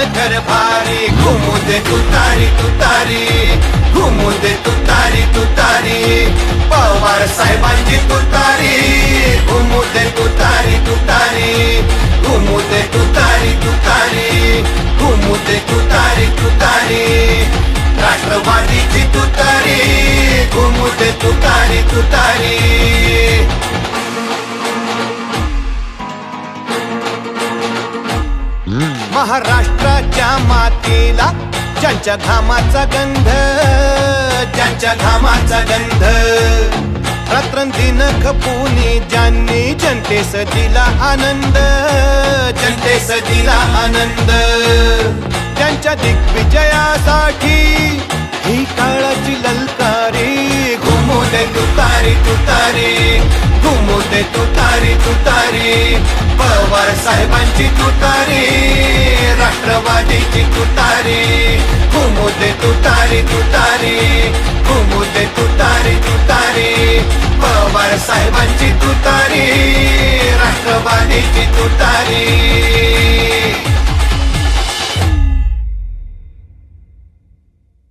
योद्धा भारी घुमू दे तुतारी तुतारी. महाराष्ट्राच्या मातीला ज्यांच्या घामाचा गंध ज्यांच्या घामाचा गंध. रात्रंदिन खपुनी ज्यांनी जनतेस दिला आनंद जनतेस दिला आनंद. त्यांच्या दिग्विजयासाठी ही काळाची ललकारी घुमू दे तुतारी तुतारी घुमू दे तुतारी तुतारी. पवार साहेबांची तुतारी राष्ट्रवादीची तुतारी घुमू तुतारी तुतारी घुमू तुतारी तुतारी. पवार साहेबांची तुतारी राष्ट्रवादीची तुतारी.